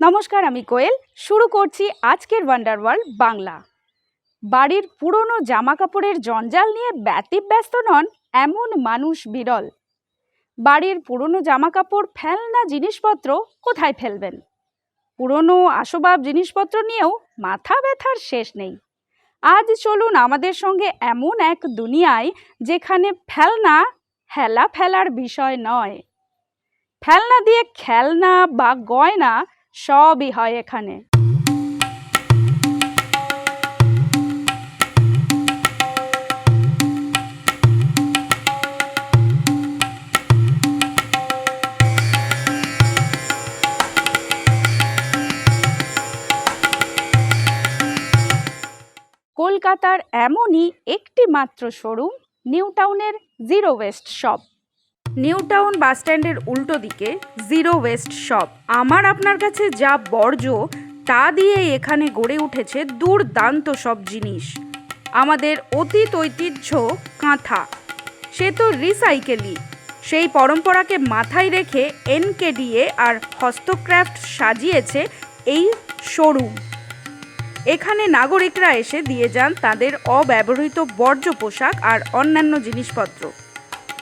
নমস্কার, আমি কোয়েল। শুরু করছি আজকের ওয়ান্ডার ওয়ার্ল্ড বাংলা। বাড়ির পুরনো জামা কাপড়ের জঞ্জাল নিয়ে ব্যতিব্যস্ত নন এমন মানুষ বিরল। বাড়ির পুরনো জামা কাপড় ফেলনা জিনিসপত্র কোথায় ফেলবেন? পুরনো আসবাব জিনিসপত্র নিয়েও মাথা ব্যথার শেষ নেই। আজ চলুন আমাদের সঙ্গে এমন এক দুনিয়ায় যেখানে ফেলনা হেলা ফেলার বিষয় নয়। ফেলনা দিয়ে খেলনা বা গয়না সবই হয় এখানে। কলকাতার এমনই একটি মাত্র শোরুম নিউ টাউনের zero waste shop. New Town বাসস্ট্যান্ডের উল্টো দিকে জিরো ওয়েস্ট শপ। আমার আপনার কাছে যা বর্জ্য, তা দিয়ে এখানে গড়ে উঠেছে দুর্দান্ত সব জিনিস। আমাদের অতীত ঐতিহ্য কাঁথা। সে তো রিসাইকেলই। সেই পরম্পরাকে মাথায় রেখে এনকেডিএ আর হস্তক্রাফট সাজিয়েছে এই শোরুম। এখানে নাগরিকরা এসে দিয়ে যান তাদের অব্যবহৃত বর্জ্য পোশাক আর অন্যান্য জিনিসপত্র।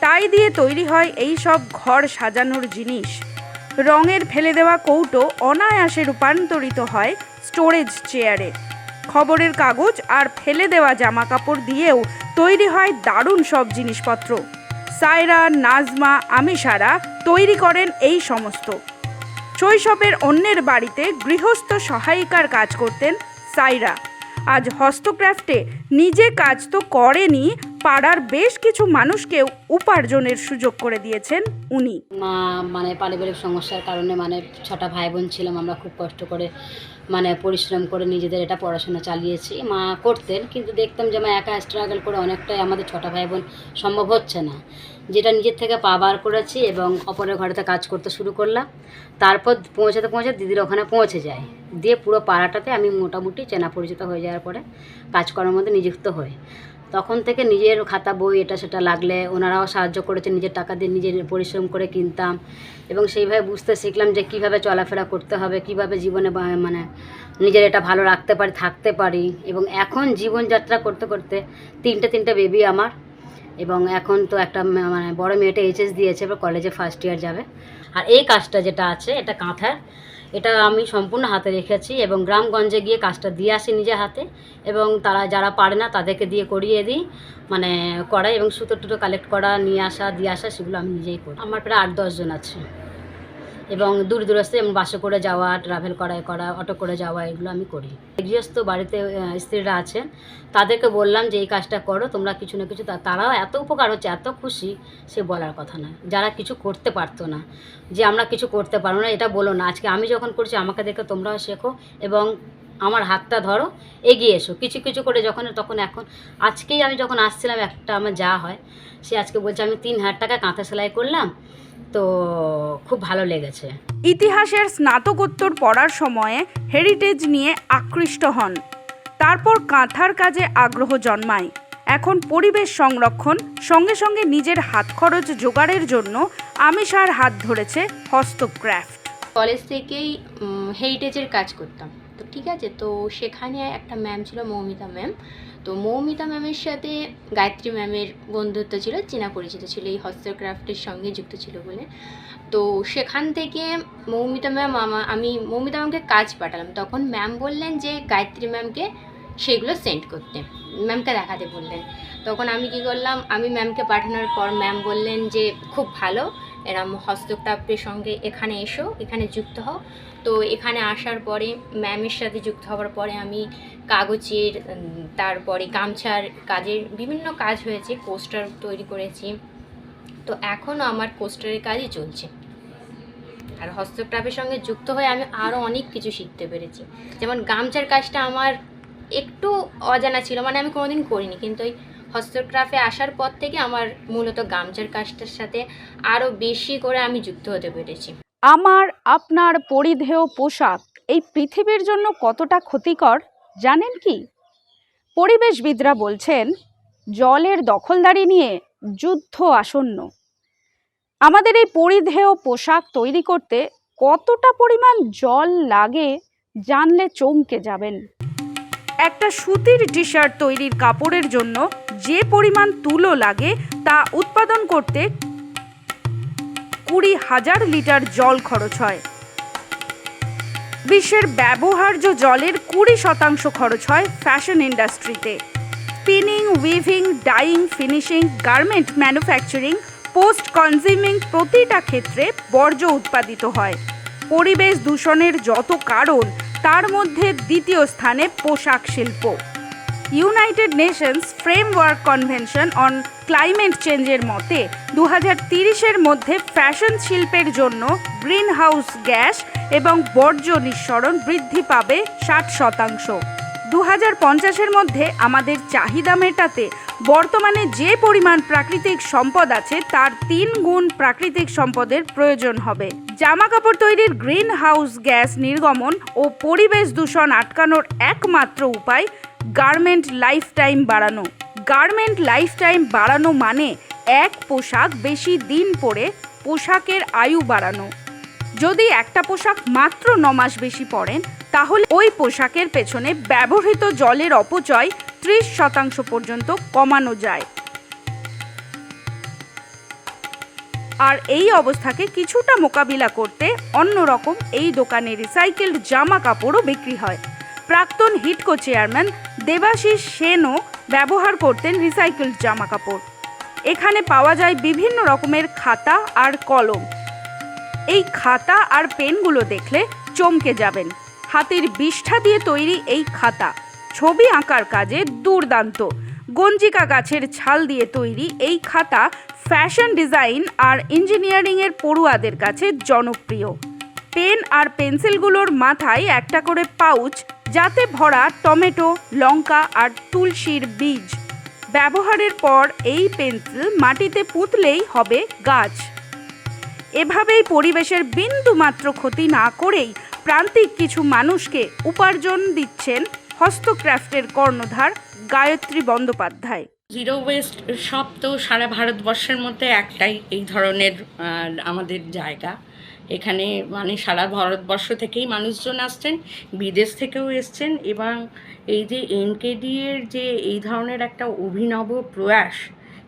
তাই দিয়ে তৈরি হয় এই সব ঘর সাজানোর জিনিস। রঙের ফেলে দেওয়া কৌটো অনায়াসে রূপান্তরিত হয় স্টোরেজ চেয়ারে। খবরের কাগজ আর ফেলে দেওয়া জামা কাপড় দিয়েও তৈরি হয় দারুণ সব জিনিসপত্র। সায়রা, নাজমা, আমিশারা তৈরি করেন এই সমস্ত। শৈশবের অন্যের বাড়িতে গৃহস্থ সহায়িকার কাজ করতেন সাইরা আজ হস্তক্রাফটে নিজে কাজ তো করেনি, পাড়ার বেশ কিছু মানুষকেও উপার্জনের সুযোগ করে দিয়েছেন উনি। মা মানে পারিবারিক সমস্যার কারণে মানে ছটা ভাই বোন ছিলাম, আমরা খুব কষ্ট করে মানে পরিশ্রম করে নিজেদের এটা পড়াশোনা চালিয়েছি। মা করতেন, কিন্তু দেখতাম যে মা একা স্ট্রাগল করে অনেকটাই আমাদের ছটা ভাই বোন সম্ভব হচ্ছে না। যেটা নিজের থেকে পা বার করেছি এবং অপরের ঘরেতে কাজ করতে শুরু করলাম। তারপর পৌঁছাতে পৌঁছাতে দিদির ওখানে পৌঁছে যায় দিয়ে পুরো পাড়াটাতে আমি মোটামুটি চেনা পরিচিত হয়ে যাওয়ার পরে কাজকর্মের মধ্যে নিযুক্ত হই। তখন থেকে নিজের খাতা বই এটা সেটা লাগলে ওনারাও সাহায্য করেছে, নিজের টাকা দিয়ে নিজের পরিশ্রম করে কিনতাম এবং সেইভাবে বুঝতে শিখলাম যে কীভাবে চলাফেরা করতে হবে, কীভাবে জীবনে মানে নিজের এটা ভালো রাখতে পারি, থাকতে পারি এবং এখন জীবনযাত্রা করতে করতে তিনটে তিনটে বেবি আমার এবং এখন তো একটা মানে বড় মেয়েটা এইচএস দিয়েছে, এবার কলেজে ফার্স্ট ইয়ার যাবে। আর এই কাজটা যেটা আছে এটা কাঁথার এটা আমি সম্পূর্ণ হাতে রেখেছি এবং গ্রামগঞ্জে গিয়ে কাজটা দিয়ে আসি নিজে হাতে এবং তারা যারা পারে না তাদেরকে দিয়ে করিয়ে দিই মানে করাই এবং সুতো টুতো কালেক্ট করা, নিয়ে আসা, দিয়ে আসা, সেগুলো আমি নিজেই করি। আমার প্রায় আট দশজন আছে। এবং দূর দূরস্থ এবং বাসে করে যাওয়া ট্রাভেল করা করা অটো করে যাওয়া, এগুলো আমি করি। গৃহস্থ বাড়িতে স্ত্রীরা আছেন, তাদেরকে বললাম যে, এই কাজটা করো, তোমরা কিছু না কিছু তারাও এত উপকার হচ্ছে, এত খুশি, সে বলার কথা না যারা কিছু করতে পারতো না, যে, আমরা কিছু করতে পারব না, এটা বলো না। আজকে আমি যখন করছি, আমাকে দেখে তোমরাও শেখো এবং আমার হাতটা ধরো এগিয়ে এসো। কিছু কিছু করে যখন তখন এখন আজকেই আমি যখন আসছিলাম একটা আমার যা হয় সে আজকে বলছে আমি তিন হাজার টাকা কাঁথা সেলাই করলাম তো খুব ভালো লেগেছে। ইতিহাসের স্নাতকোত্তর পড়ার সময়ে হেরিটেজ নিয়ে আকৃষ্ট হন। তারপর কাঁথার কাজে আগ্রহ জন্মায়। এখন পরিবেশ সংরক্ষণ সঙ্গে সঙ্গে নিজের হাত খরচ জোগাড়ের জন্য আমিষার হাত ধরেছে হস্তক্রাফট কলেজ থেকেই হেরিটেজের কাজ করতাম। তো ঠিক আছে? তো সেখানে একটা ম্যাম ছিল মৌমিতা ম্যাম তো মৌমিতা ম্যামের সাথে গায়ত্রী ম্যামের বন্ধুত্ব ছিল, চেনা পরিচিত ছিল, এই হস্তক্রাফটের সঙ্গে যুক্ত ছিল বলে। তো সেখান থেকে মৌমিতা ম্যাম আমা আমি মৌমিতা ম্যামকে কাজ পাঠালাম। তখন ম্যাম বললেন যে গায়ত্রী ম্যামকে সেগুলো সেন্ড করতে। ম্যামকে দেখাতে বললেন। তখন আমি কি করলাম, আমি ম্যামকে পাঠানোর পর ম্যাম বললেন যে খুব ভালো এরম হস্তক্রাফটের সঙ্গে এখানে এসো, এখানে যুক্ত হও। তো এখানে আসার পরে ম্যামের সাথে যুক্ত হওয়ার পরে আমি কাগজের তারপরে গামছার কাজের বিভিন্ন কাজ হয়েছে, পোস্টার তৈরি করেছি। তো এখনও আমার পোস্টারের কাজই চলছে। আর হস্তক্রাফের সঙ্গে যুক্ত হয়ে আমি আরও অনেক কিছু শিখতে পেরেছি। যেমন গামছার কাজটা আমার একটু অজানা ছিল মানে আমি কোনোদিন করিনি, কিন্তু ওই হস্তক্রাফে আসার পর থেকে আমার মূলত গামছার কাজটার সাথে আরও বেশি করে আমি যুক্ত হতে পেরেছি। আমার, আপনার পরিধেয় পোশাক এই পৃথিবীর জন্য কতটা ক্ষতিকর জানেন কি? পরিবেশবিদরা বলছেন, জলের দখলদারি নিয়ে যুদ্ধ আসন্ন। আমাদের এই পরিধেয় পোশাক তৈরি করতে কতটা পরিমাণ জল লাগে জানলে চমকে যাবেন। একটা সুতির টি শার্ট তৈরির কাপড়ের জন্য যে পরিমাণ তুলো লাগে তা উৎপাদন করতে কুড়ি হাজার লিটার জল খরচ হয়। বিশ্বের ব্যবহার্য জলের কুড়ি শতাংশ খরচ হয় ফ্যাশন ইন্ডাস্ট্রিতে। Spinning weaving dyeing finishing garment manufacturing post consuming প্রতিটা ক্ষেত্রে বর্জ্য উৎপাদিত হয়। পরিবেশ দূষণের যত কারণ তার মধ্যে দ্বিতীয় স্থানে পোশাক শিল্প। United Nations Framework Convention on Climate চেঞ্জের মতে দু হাজার মধ্যে ফ্যাশন শিল্পের জন্য গ্রিন হাউস গ্যাস এবং বর্জ্য নিঃসরণ বৃদ্ধি পাবে ষাট শতাংশ। দু হাজার পঞ্চাশের মধ্যে আমাদের চাহিদা মেটাতে বর্তমানে যে পরিমাণ প্রাকৃতিক সম্পদ আছে, তার তিন গুণ প্রাকৃতিক সম্পদের প্রয়োজন হবে। জামা কাপড় তৈরির গ্রিন হাউস গ্যাস নির্গমন ও পরিবেশ দূষণ আটকানোর একমাত্র উপায় গার্মেন্ট লাইফ টাইম বাড়ানো। গার্মেন্ট লাইফ টাইম বাড়ানো মানে এক পোশাক বেশি দিন পরে পোশাকের আয়ু বাড়ানো। যদি একটা পোশাক মাত্র ন মাস বেশি পরেন, তাহলে ওই পোশাকের পেছনে ব্যবহৃত জলের অপচয় ত্রিশ শতাংশ পর্যন্ত কমানো যায়। আর এই অবস্থাকে কিছুটা মোকাবিলা করতে অন্যরকম এই দোকানে রিসাইকেলড জামা কাপড়ও বিক্রি হয়। প্রাক্তন হিটকো চেয়ারম্যান দেবাশিস সেনও ব্যবহার করতেন রিসাইকেলড জামা কাপড় এখানে পাওয়া যায় বিভিন্ন রকমের খাতা আর কলম। এই খাতা আর পেনগুলো দেখলে চমকে যাবেন। হাতের বিষ্ঠা দিয়ে তৈরি এই খাতা, ছবি আঁকার কাজে দুর্দান্ত। গঞ্জিকা গাছের ছাল দিয়ে তৈরি এই খাতা ফ্যাশন ডিজাইন আর ইঞ্জিনিয়ারিংয়ের পড়ুয়াদের কাছে জনপ্রিয়। পেন আর পেন্সিলগুলোর মাথায় একটা করে পাউচ যাতে ভরা টমেটো, লঙ্কা আর তুলসীর বীজ। ব্যবহারের পর এই পেন্সিল মাটিতে পুঁতলেই হবে গাছ। এভাবেই পরিবেশের বিন্দু মাত্র ক্ষতি না করেই প্রান্তিক কিছু মানুষকে উপার্জন দিচ্ছেন হস্তক্রাফটের কর্ণধার Gayatri Bandyopadhyay. Zero waste shop তো সারা ভারতবর্ষের মধ্যে একটাই এই ধরনের আমাদের জায়গা। এখানে মানে সারা ভারতবর্ষ থেকেই মানুষজন আসছেন, বিদেশ থেকেও এসছেন এবং এই যে এনকেডি এর যে এই ধরনের একটা অভিনব প্রয়াস,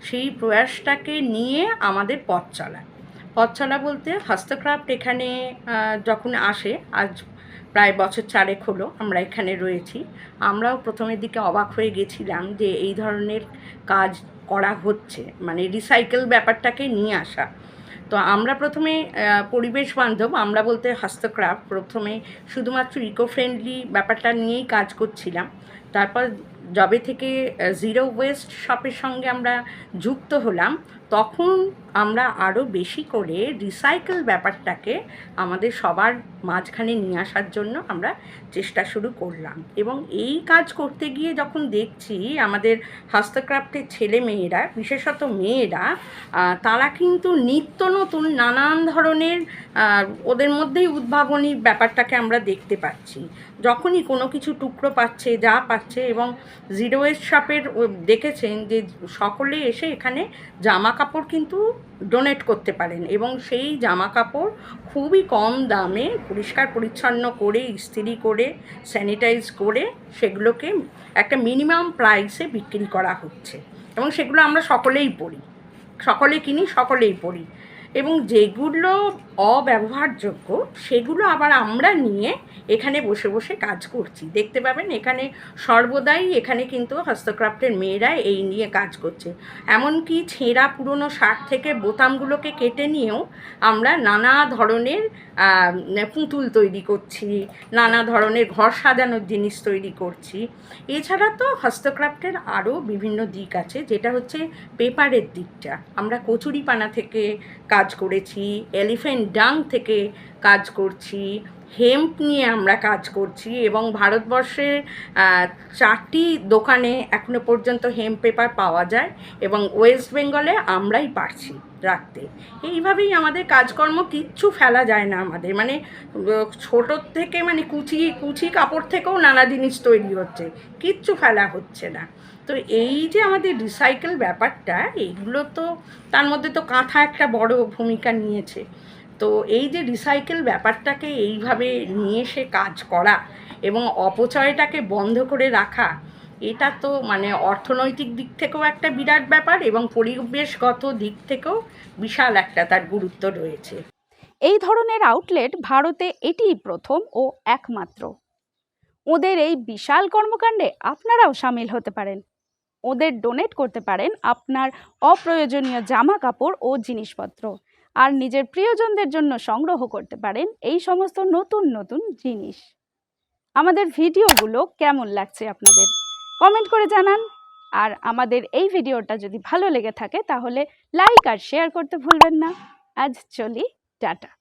সেই প্রয়াসটাকে নিয়ে আমাদের পথ চলা। পথ চলা বলতে হস্তক্রাফট এখানে যখন আসে, আজ প্রায় বছর চারেক হলো আমরা এখানে রয়েছি। আমরাও প্রথমের দিকে অবাক হয়ে গেছিলাম যে এই ধরনের কাজ করা হচ্ছে মানে রিসাইকেল ব্যাপারটাকে নিয়ে আসা। তো আমরা প্রথমে পরিবেশ বান্ধব, আমরা বলতে হস্তক্রাফট, প্রথমে শুধুমাত্র ইকো ফ্রেন্ডলি ব্যাপারটা নিয়েই কাজ করছিলাম। তারপর যবে থেকে জিরো ওয়েস্ট শপের সঙ্গে আমরা যুক্ত হলাম। তখন আমরা আরও বেশি করে রিসাইকেল ব্যাপারটাকে আমাদের সবার মাঝখানে নিয়ে আসার জন্য আমরা চেষ্টা শুরু করলাম। এবং এই কাজ করতে গিয়ে যখন দেখছি আমাদের হস্তক্রাফটের ছেলে মেয়েরা, বিশেষত মেয়েরা তারা কিন্তু নিত্য নতুন নানান ধরনের ওদের মধ্যেই উদ্ভাবনী ব্যাপারটাকে আমরা দেখতে পাচ্ছি। যখনই কোনো কিছু টুকরো পাচ্ছে, যা পাচ্ছে এবং জিরো ওয়েস্ট শপের দেখেছেন যে সকলে এসে এখানে জামা কাপড় কিন্তু ডোনেট করতে পারেন এবং সেই জামা কাপড় খুবই কম দামে পরিষ্কার পরিচ্ছন্ন করে, ইস্ত্রি করে স্যানিটাইজ করে সেগুলোকে একটা মিনিমাম প্রাইসে বিক্রি করা হচ্ছে এবং সেগুলো আমরা সকলেই পড়ি সকলে কিনি, সকলেই পড়ি এবং যেগুলো অব্যবহারযোগ্য, সেগুলো আবার আমরা নিয়ে এখানে বসে বসে কাজ করছি। দেখতে পাবেন এখানে সর্বদাই এখানে কিন্তু হস্তক্রাফটের মেয়েরা এই নিয়ে কাজ করছে। এমনকি ছেঁড়া পুরনো শার্ট থেকে বোতামগুলোকে কেটে নিয়েও আমরা নানা ধরনের পুতুল তৈরি করছি, নানা ধরনের ঘর সাজানোর জিনিস তৈরি করছি। এছাড়া তো হস্তক্রাফটের আরও বিভিন্ন দিক আছে, যেটা হচ্ছে পেপারের দিকটা। আমরা কচুরিপানা থেকে কাজ করেছি, এলিফ্যান্ট ডাং থেকে কাজ করছি, হেম্প নিয়ে আমরা কাজ করছি এবং ভারতবর্ষের চারটি দোকানে এখনও পর্যন্ত হেম্প পেপার পাওয়া যায় এবং ওয়েস্ট বেঙ্গলে আমরাই পারছি রাখতে। এইভাবেই আমাদের কাজকর্ম কিচ্ছু ফেলা যায় না আমাদের। মানে ছোটোর থেকে মানে কুচি কুচি কাপড় থেকেও নানা জিনিস তৈরি হচ্ছে, কিচ্ছু ফেলা হচ্ছে না। তো এই যে আমাদের রিসাইকেল ব্যাপারটা, এইগুলো তো তার মধ্যে তো কাঁথা একটা বড় ভূমিকা নিয়েছে। তো এই যে রিসাইকেল ব্যাপারটাকে এইভাবে নিয়ে এসে কাজ করা এবং অপচয়টাকে বন্ধ করে রাখা, এটা তো মানে অর্থনৈতিক দিক থেকেও একটা বিরাট ব্যাপার এবং পরিবেশগত দিক থেকেও বিশাল একটা তার গুরুত্ব রয়েছে। এই ধরনের আউটলেট ভারতে এটিই প্রথম ও একমাত্র। ওদের এই বিশাল কর্মকাণ্ডে আপনারাও সামিল হতে পারেন। ওদের ডোনেট করতে পারেন আপনার অপ্রয়োজনীয় জামা কাপড় ও জিনিসপত্র। আর নিজের প্রিয়জনদের জন্য সংগ্রহ করতে পারেন এই সমস্ত নতুন নতুন জিনিস। আমাদের ভিডিওগুলো কেমন লাগছে আপনাদের? কমেন্ট করে জানান। আর আমাদের এই ভিডিওটা যদি ভালো লেগে থাকে তাহলে লাইক আর শেয়ার করতে ভুলবেন না। আজ চলি, টাটা।